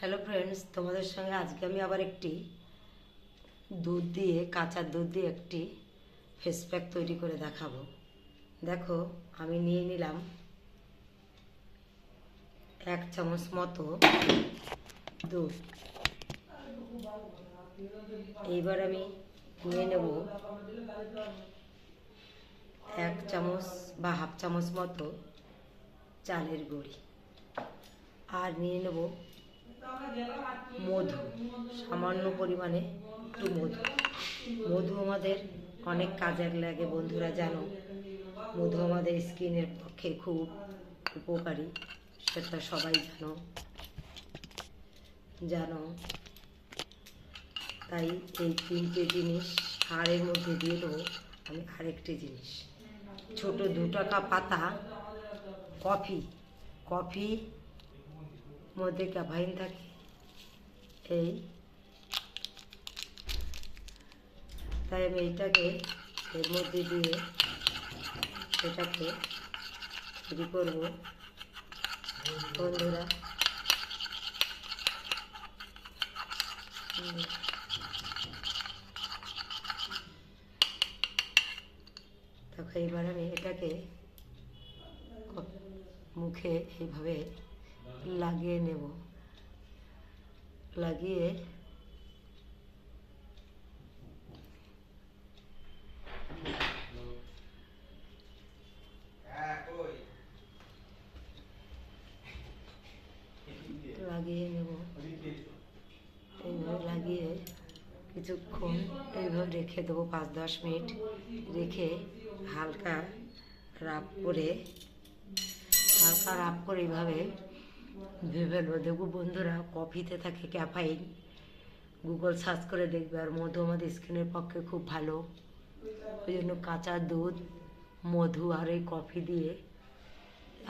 Hello friends তোমাদের সঙ্গে আজকে আমি আবার একটি দুধ দিয়ে, কাঁচা দুধ দিয়ে একটি ফেস প্যাক তৈরি করে দেখাবো। দেখো, আমি নিয়ে নিলাম এক চামচ মতো দুধ। এইবার আমি নিয়ে নেব এক চামচ বা হাফ চামচ মতো চালের গুঁড়ি। আর নিয়ে নেব মধু, সামান্য পরিমাণে একটু মধু। মধু আমাদের অনেক কাজে লাগে বন্ধুরা, জানো। মধু আমাদের স্কিনের পক্ষে খুব উপকারী, সেটা সবাই জানো। জানো? তাই এই তিনটে জিনিস আর এর মধ্যে দিয়ে দেবো আমি আরেকটি জিনিস। ছোট দু টাকা পাতা, কফি। কফি মধ্যে ক্যাফাইন থাকে। এই। তাই আমি এইটাকে এর মধ্যে দিয়ে এটাকে তৈরি করব। বন্ধুরা। এবার আমি এটাকে মুখে এইভাবে লাগিয়ে নেব। লাগিয়ে লাগিয়ে নেব। এইভাবে লাগিয়ে কিছুক্ষণ এইভাবে রেখে দেবো পাঁচ দশ মিনিট। রেখে হালকা রাব করে, হালকা রাব করে এইভাবে ভেবে দেখব বন্ধুরা কফিতে থাকে ক্যাফাইন গুগল সার্চ করে দেখবে, আর মধু আমাদের স্কিনের পক্ষে খুব ভালো। ওই জন্য কাঁচা দুধ, মধু আর এই কফি দিয়ে,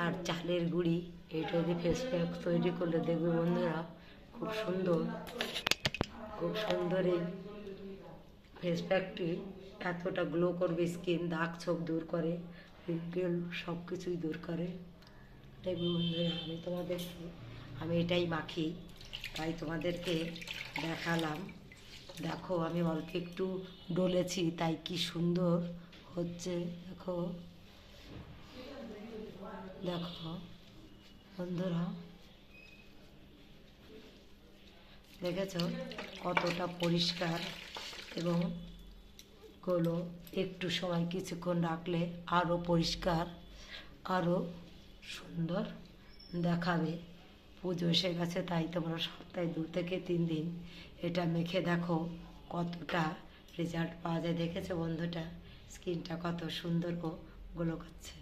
আর চালের গুঁড়ি, এটা দিয়ে ফেস প্যাক তৈরি করলে দেখবে বন্ধুরা, খুব সুন্দর। খুব সুন্দর এই ফেস প্যাকটি এতটা গ্লো করবে স্কিন দাগ ছোপ দূর করে পিম্পল সব কিছুই দূর করে। দেখবে বন্ধুরা, আমি তোমাদের, আমি এটাই মাখি, তাই তোমাদেরকে দেখালাম। দেখো, আমি অল্প একটু ডলেছি, তাই কি সুন্দর হচ্ছে, দেখো। দেখো, বন্ধুরা। দেখেছ? কতটা পরিষ্কার এবংগুলো। একটু সময় কিছুক্ষণ রাখলে আরও পরিষ্কার আরও সুন্দর দেখাবে। পুজো এসে গেছে, তাই তোমরা সপ্তাহে দু থেকে তিন দিন এটা মেখে দেখো কতটা রেজাল্ট পাওয়া যায়। দেখেছ বন্ধুটা? স্কিনটা কত সুন্দর গো গোলো করছে।